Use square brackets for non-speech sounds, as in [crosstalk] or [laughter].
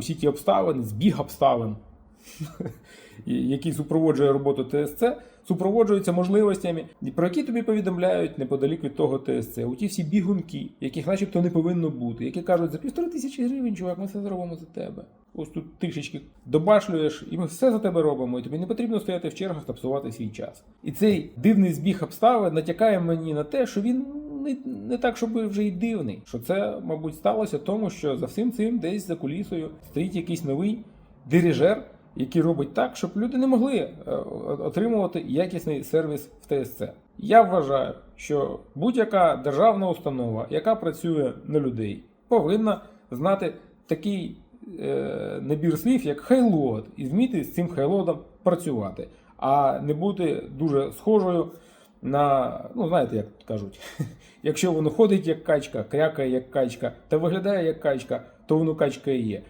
усі ті обставини, збіг обставин, [laughs] який супроводжує роботу ТСЦ, супроводжуються можливостями, про які тобі повідомляють неподалік від того ТСЦ. У ті всі бігунки, яких начебто не повинно бути, які кажуть, за півтори тисячі гривень, чувак, ми все зробимо за тебе. Ось тут трішечки добашлюєш, і ми все за тебе робимо, і тобі не потрібно стояти в чергах та псувати свій час. І цей дивний збіг обставин натякає мені на те, що він не, не так, щоб вже й дивний. Що це, мабуть, сталося тому, що за всім цим десь за кулісою стоїть якийсь новий дирижер, який робить так, щоб люди не могли е, отримувати якісний сервіс в ТСЦ. Я вважаю, що будь-яка державна установа, яка працює на людей, повинна знати такий е, набір слів, як хайлот, і вміти з цим хайлотом працювати, а не бути дуже схожою на, ну знаєте, як кажуть, [laughs] якщо воно ходить як качка, крякає як качка та виглядає як качка, то воно качка і є.